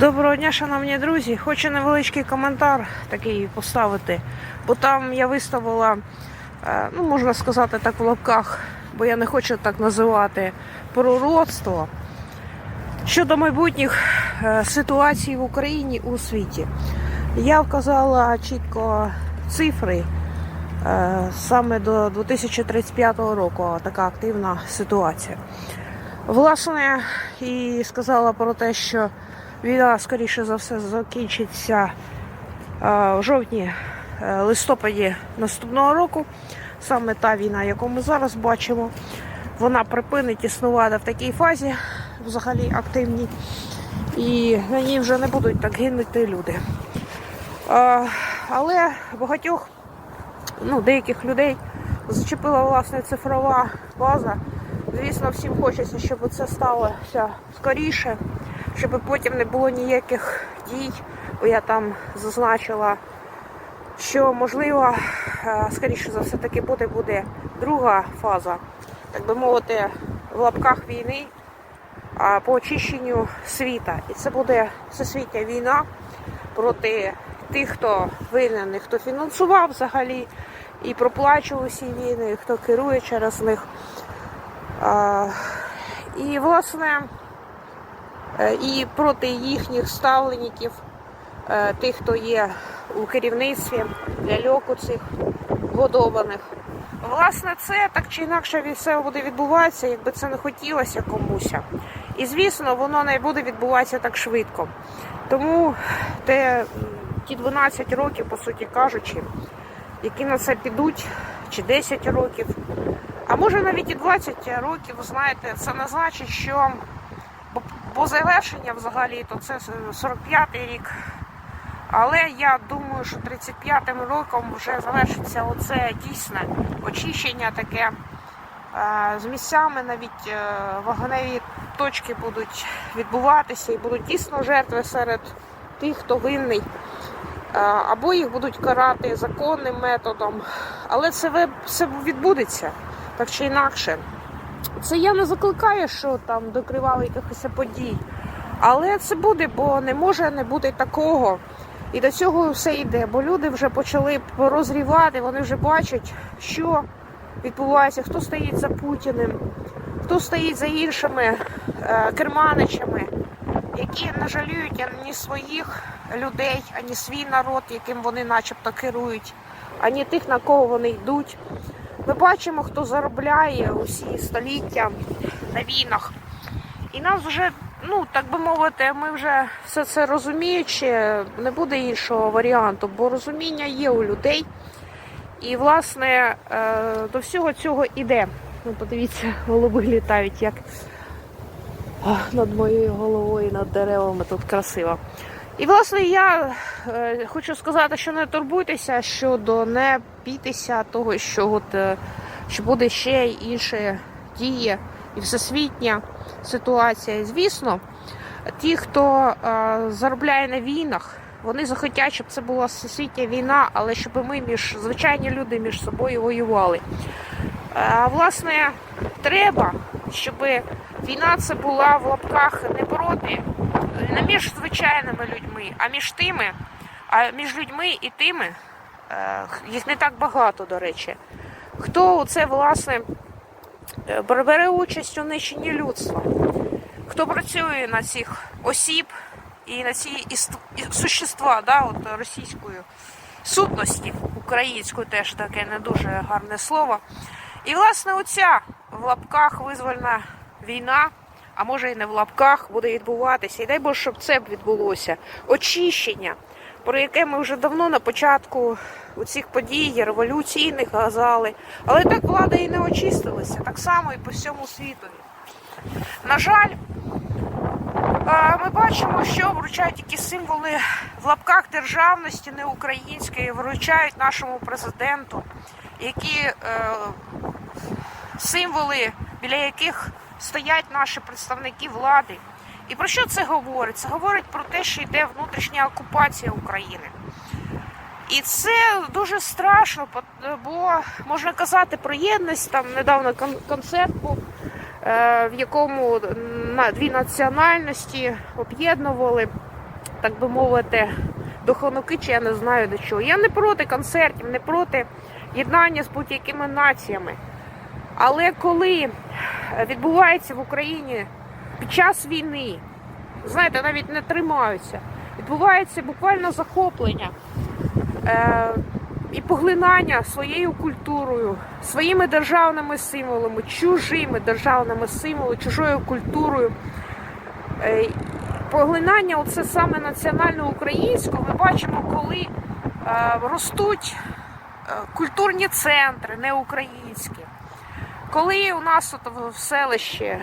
Доброго дня, шановні друзі. Хочу невеличкий коментар такий поставити, бо там я виставила, е, ну можна сказати так в лапках, бо я не хочу так називати пророцтво щодо майбутніх е, ситуацій в Україні у світі. Я вказала чітко цифри. е, Саме до 2035 року така активна ситуація. Власне, і сказала про те, що війна, скоріше за все, закінчиться е, в жовтні, е, листопаді наступного року. Саме та війна, яку ми зараз бачимо, вона припинить існувати в такій фазі, взагалі активній, і на ній вже не будуть так гинути люди. Е, Але багатьох, ну, деяких людей зачепила власне цифрова база. Звісно, всім хочеться, щоб це сталося скоріше, щоб потім не було ніяких дій, бо я там зазначила, що можливо, е, скоріше за все таки буде, буде друга фаза, так би мовити, в лапках війни по очищенню світа. І це буде всесвітня війна проти тих, хто винен, хто фінансував взагалі і проплачував усі війни, хто керує через них. І, власне, і проти їхніх ставленників, е, тих, хто є у керівництві ляльок у цих годованих. Власне, це так чи інакше все буде відбуватися, якби це не хотілося комусь. І звісно, воно не буде відбуватися так швидко. Тому те, ті 12 років, по суті кажучи, які на це підуть, чи 10 років, а може навіть і 20 років, знаєте, це не значить, що бо, завершення взагалі то це 45-й рік. Але я думаю, що 35-м роком вже завершиться оце дійсне очищення таке. З місцями навіть е, вогневі точки будуть відбуватися і будуть дійсно жертви серед тих, хто винний. Або їх будуть карати законним методом. Але це все відбудеться так чи інакше. Це я не закликаю, що там до якихось подій. Але це буде, бо не може не бути такого. І до цього все йде, бо люди вже почали розрівати, вони вже бачать, що відбувається, хто стоїть за Путіним, хто стоїть за іншими е, керманичами, які не жаліють ані своїх людей, ані свій народ, яким вони начебто керують, ані тих, на кого вони йдуть. Ми бачимо, хто заробляє усі століття на війнах. І нас вже, ну так би мовити, ми вже все це розуміючи, не буде іншого варіанту, бо розуміння є у людей. І, власне, е, до всього цього іде. Ну, подивіться, голуби літають як над моєю головою, над деревами тут красиво. І, власне, я е, хочу сказати, що не турбуйтеся щодо не бійтеся того, що, от, е, що буде ще інше діє і всесвітня ситуація. Звісно, ті, хто е, заробляє на війнах, вони захотять, щоб це була всесвітня війна, але щоб ми між звичайні люди між собою воювали. А власне, треба, щоб війна це була в лапках не проти, не між звичайними людьми, а між тими, а між людьми і тими, е, їх не так багато, до речі. Хто це власне е, бере участь у нищенні людства? Хто працює на цих осіб і на ці существа, да, от російською сутності, українською теж таке не дуже гарне слово. І, власне, оця в лапках визвольна війна, а може і не в лапках, буде відбуватися. І дай Боже, щоб це б відбулося. Очищення, про яке ми вже давно на початку у цих подій революційних казали. Але так влада і не очистилася, так само і по всьому світові. На жаль, ми бачимо, що вручають які символи в лапках державності, не української, вручають нашому президенту, які е, символи, біля яких стоять наші представники влади. І про що це говорить? Це говорить про те, що йде внутрішня окупація України. І це дуже страшно, бо можна казати про єдність. Там недавно концерт був, е, в якому дві національності об'єднували так би мовити, до хонуки, чи я не знаю до чого. Я не проти концертів, не проти єднання з будь-якими націями. Але коли відбувається в Україні під час війни, знаєте, навіть не тримаються, відбувається буквально захоплення е, і поглинання своєю культурою, своїми державними символами, чужими державними символами, чужою культурою. Е, поглинання оце саме національно українського ми бачимо, коли е, ростуть е, культурні центри, не українські. Коли у нас от в селищі е,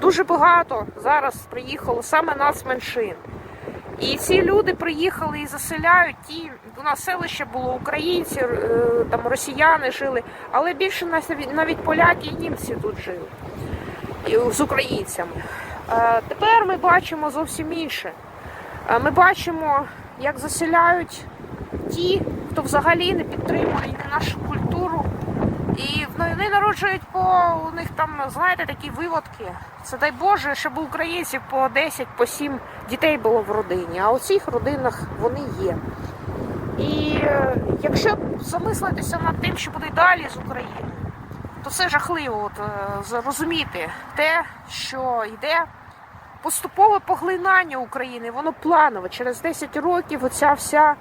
дуже багато зараз приїхало саме нацменшин. І ці люди приїхали і заселяють ті. У нас селище було українці, е, там росіяни жили, але більше навіть, поляки і німці тут жили з українцями. Е, Тепер ми бачимо зовсім інше. Ми бачимо, як заселяють ті, хто взагалі не підтримує нашу культуру. І вони народжують по у них там, знаєте, такі виводки. Це дай Боже, щоб у українців по 10, по 7 дітей було в родині, а у цих родинах вони є. І е, якщо замислитися над тим, що буде далі з України, то це жахливо от, е, зрозуміти те, що йде поступове поглинання України, воно планове. Через 10 років оця вся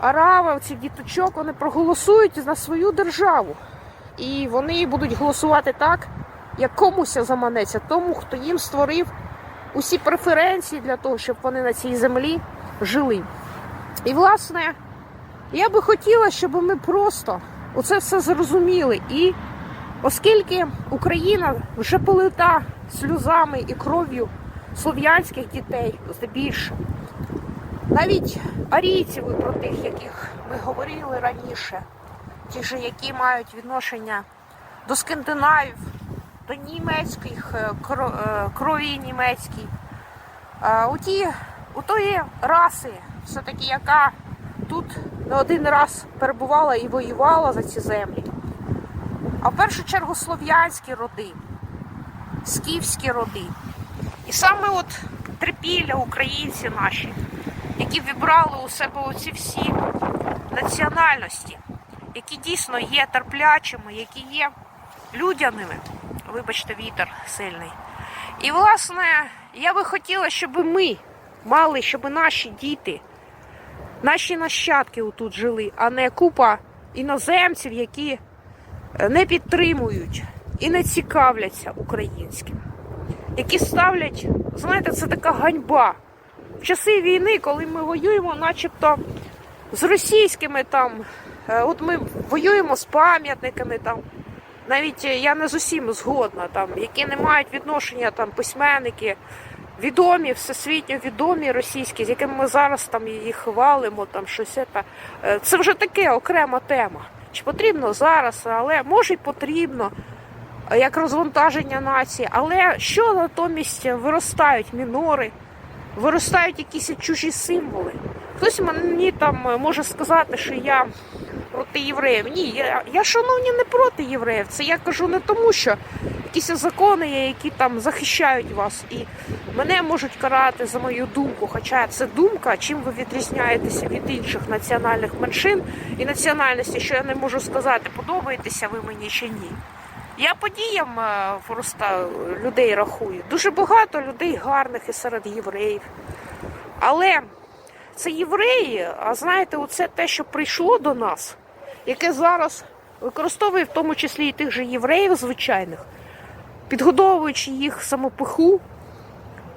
арава, ці діточок, вони проголосують на свою державу. І вони будуть голосувати так, як комусь заманеться, тому, хто їм створив усі преференції для того, щоб вони на цій землі жили. І, власне, я би хотіла, щоб ми просто оце все зрозуміли. І оскільки Україна вже полита сльозами і кров'ю слов'янських дітей, здебільшого, навіть арійців про тих, яких ми говорили раніше, ті ж, які мають відношення до скандинавів, до німецьких е, е, крові німецькій, у ті, у тої раси, все-таки, яка тут не один раз перебувала і воювала за ці землі. А в першу чергу слов'янські роди, скіфські роди. І саме от трипілля українці наші, які вібрали у себе оці всі національності, які дійсно є терплячими, які є людяними. Вибачте, вітер сильний. І, власне, я би хотіла, щоб ми мали, щоб наші діти, наші нащадки отут жили, а не купа іноземців, які е, не підтримують і не цікавляться українським, які ставлять, знаєте, це така ганьба. В часи війни, коли ми воюємо, начебто з російськими там, от ми воюємо з пам'ятниками там. Навіть е, я не з усім згодна, там, які не мають відношення там письменники, відомі, всесвітньо відомі російські, з якими ми зараз там їх хвалимо, там щось це. Е, Це вже таке окрема тема. Чи потрібно зараз, але може й потрібно, е, як розвантаження нації. Але що натомість виростають мінори, виростають якісь чужі символи. Хтось мені там е, може сказати, що я проти євреїв. Ні, я, я шановні не проти євреїв. Це я кажу не тому, що якісь закони є, які там захищають вас, і мене можуть карати за мою думку. Хоча це думка, чим ви відрізняєтеся від інших національних меншин і національності, що я не можу сказати, подобаєтеся ви мені чи ні. Я по діям е, просто людей рахую. Дуже багато людей гарних і серед євреїв. Але це євреї, а знаєте, оце те, що прийшло до нас, яке зараз використовує в тому числі і тих же євреїв звичайних, підгодовуючи їх самопиху.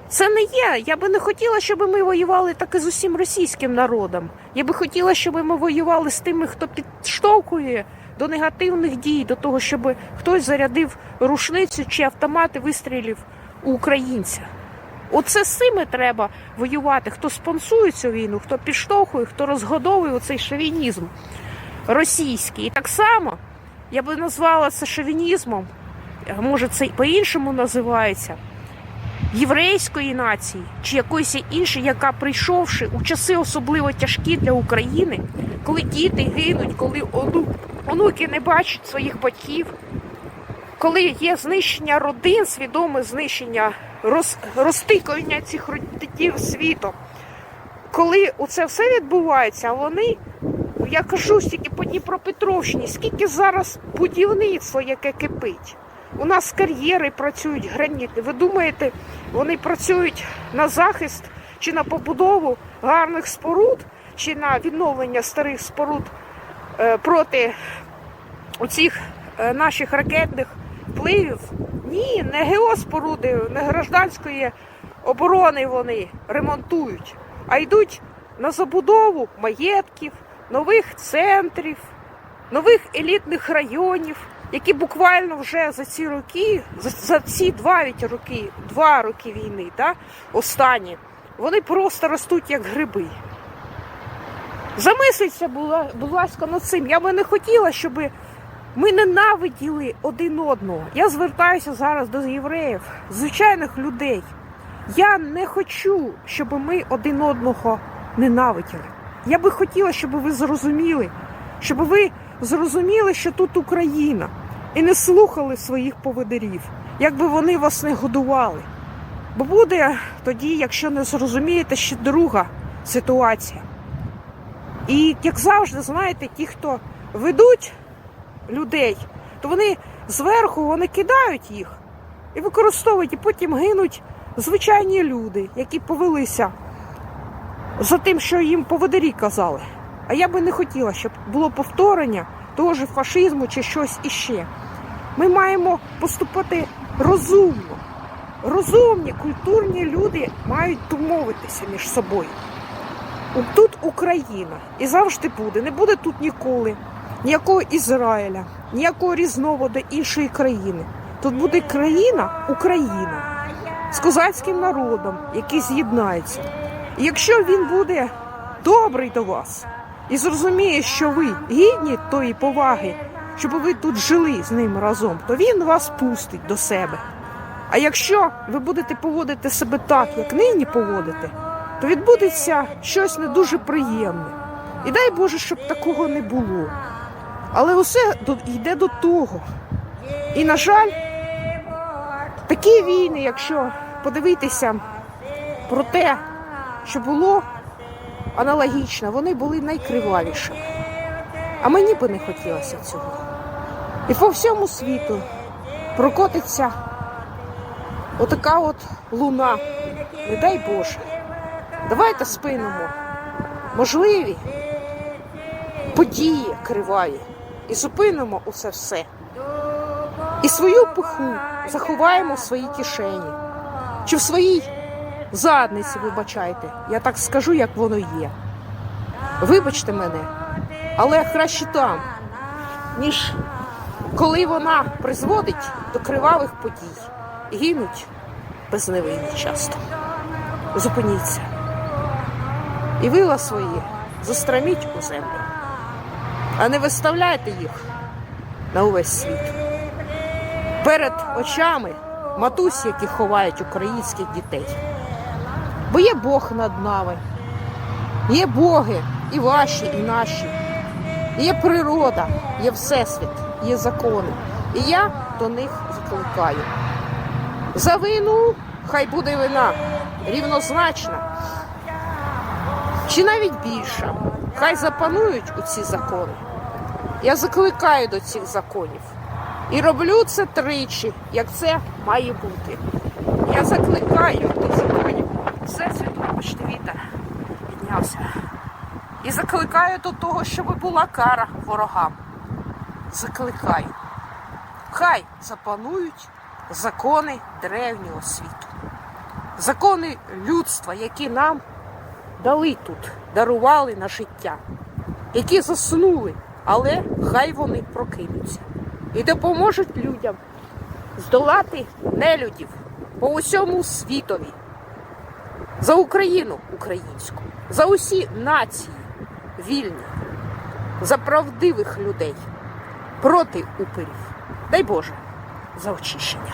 Це не є. Я би не хотіла, щоб ми воювали так і з усім російським народом. Я би хотіла, щоб ми воювали з тими, хто підштовхує до негативних дій, до того, щоб хтось зарядив рушницю чи автомат і вистрілів у українця. Оце з цими треба воювати. Хто спонсує цю війну, хто підштовхує, хто розгодовує цей шовінізм російський. І так само я би назвала це шовінізмом, може це по-іншому називається, єврейської нації чи якоїсь іншої, яка прийшовши у часи особливо тяжкі для України, коли діти гинуть, коли онуки не бачать своїх батьків, коли є знищення родин, свідоме знищення роз, розтикування цих родів світом, коли це все відбувається, вони, я кажу стільки по Дніпропетровщині, скільки зараз будівництво, яке кипить. У нас кар'єри працюють гранітні. Ви думаєте, вони працюють на захист чи на побудову гарних споруд, чи на відновлення старих споруд е, проти оцих е, наших ракетних впливів? Ні, не геоспоруди, не гражданської оборони вони ремонтують, а йдуть на забудову маєтків, нових центрів, нових елітних районів, які буквально вже за ці роки, за, ці два роки, два роки війни, да, останні, вони просто ростуть як гриби. Замисліться, будь ласка, над цим. Я би не хотіла, щоб ми ненавиділи один одного. Я звертаюся зараз до євреїв, звичайних людей. Я не хочу, щоб ми один одного ненавиділи. Я би хотіла, щоб ви зрозуміли, щоб ви зрозуміли, що тут Україна, і не слухали своїх поведерів, як би вони вас не годували. Бо буде тоді, якщо не зрозумієте, ще друга ситуація. І як завжди, знаєте, ті, хто ведуть людей, то вони зверху вони кидають їх і використовують, і потім гинуть звичайні люди, які повелися за тим, що їм поводирі казали. А я би не хотіла, щоб було повторення того ж фашизму чи щось іще. Ми маємо поступати розумно. Розумні, культурні люди мають домовитися між собою. Тут Україна і завжди буде. Не буде тут ніколи ніякого Ізраїля, ніякого різновиду іншої країни. Тут буде країна Україна з козацьким народом, який з'єднається. Якщо він буде добрий до вас і зрозуміє, що ви гідні тої поваги, щоб ви тут жили з ним разом, то він вас пустить до себе. А якщо ви будете поводити себе так, як нині поводите, то відбудеться щось не дуже приємне. І дай Боже, щоб такого не було. Але усе йде до того. І, на жаль, такі війни, якщо подивитися про те, що було аналогічно, вони були найкривавішими. А мені би не хотілося цього. І по всьому світу прокотиться отака от луна. Не дай Боже. Давайте спинимо можливі події криваві і зупинимо усе все. І свою пиху заховаємо в своїй кишені чи в своїй задниці, вибачайте. Я так скажу, як воно є. Вибачте мене, але краще там, ніж коли вона призводить до кривавих подій. Гинуть безневинні часто. Зупиніться. І вила свої застроміть у землю, а не виставляйте їх на увесь світ. Перед очами матусь, які ховають українських дітей. Бо є Бог над нами, є боги і ваші, і наші. Є природа, є всесвіт, є закони. І я до них закликаю. За вину хай буде вина рівнозначна, чи навіть більша. Хай запанують у ці закони. Я закликаю до цих законів. І роблю це тричі, як це має бути. Я закликаю до законів. Все світу, бачите, вітер піднявся. І закликаю до того, щоб була кара ворогам. Закликаю. Хай запанують закони древнього світу. Закони людства, які нам дали тут, дарували на життя, які заснули, але хай вони прокинуться і допоможуть людям здолати нелюдів по усьому світові. За Україну українську, за усі нації вільні, за правдивих людей проти упирів. Дай Боже за очищення.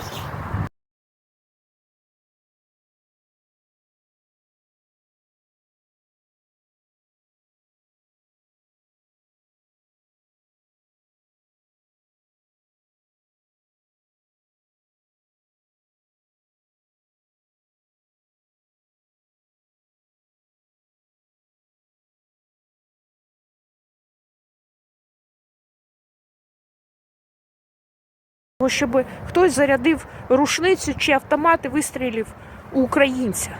Щоб хтось зарядив рушницю чи автомат і вистрілив у українця.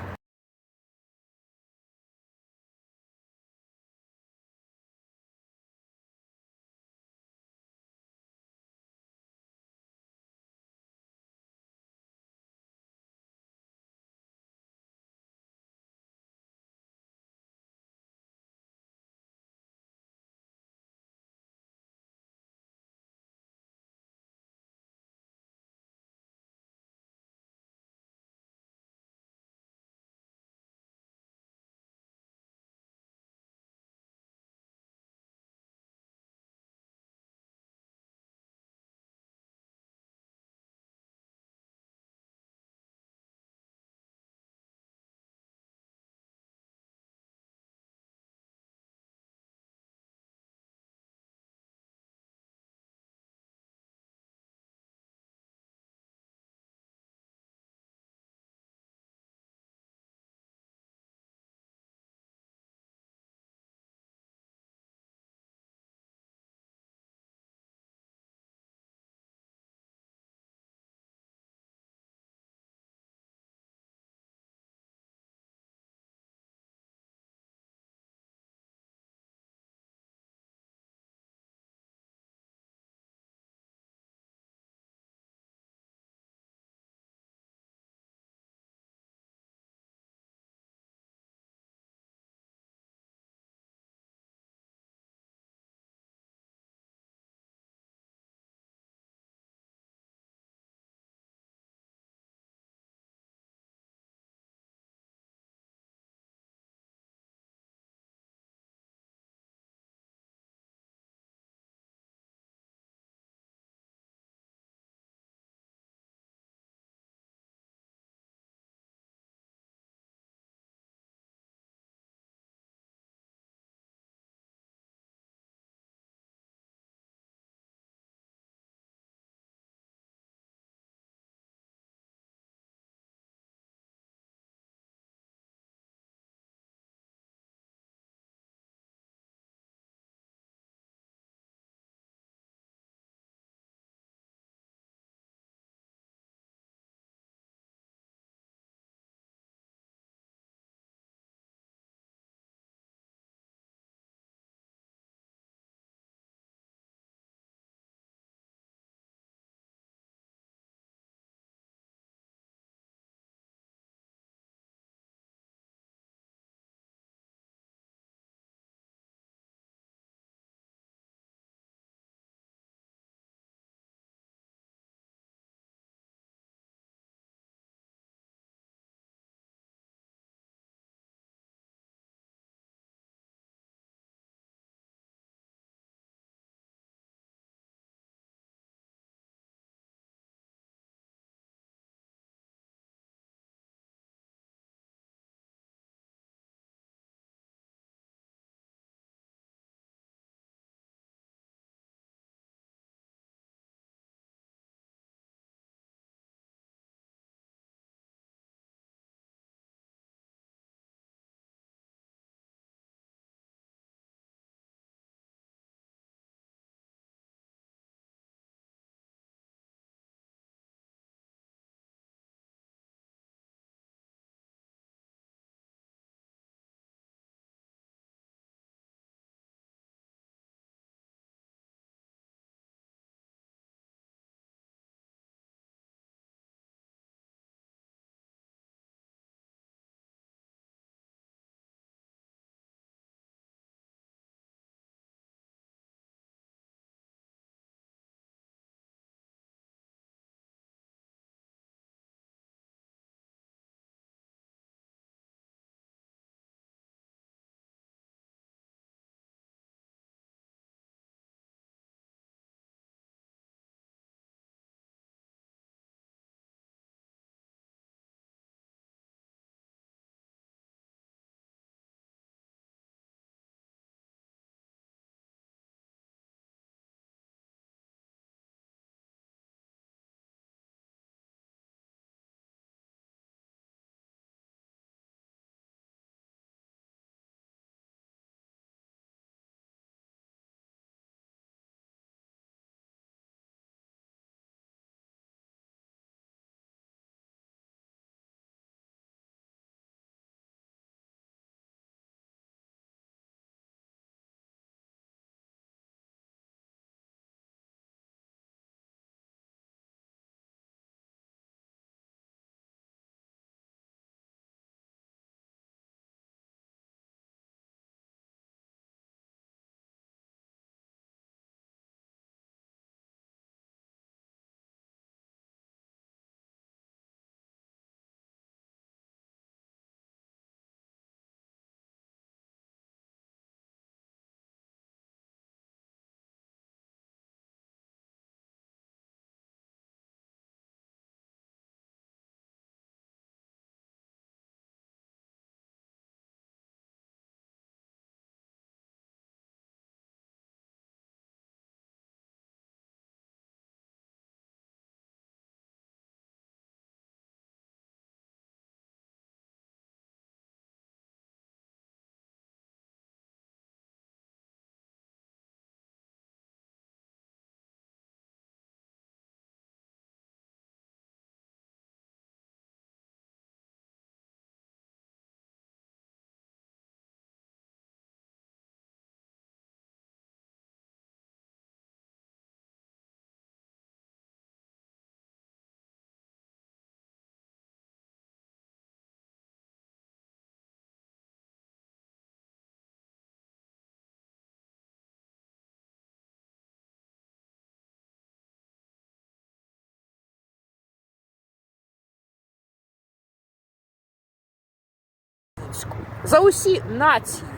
За усі нації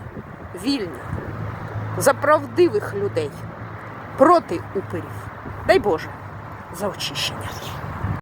вільні, за правдивих людей, проти упирів. Дай Боже, за очищення.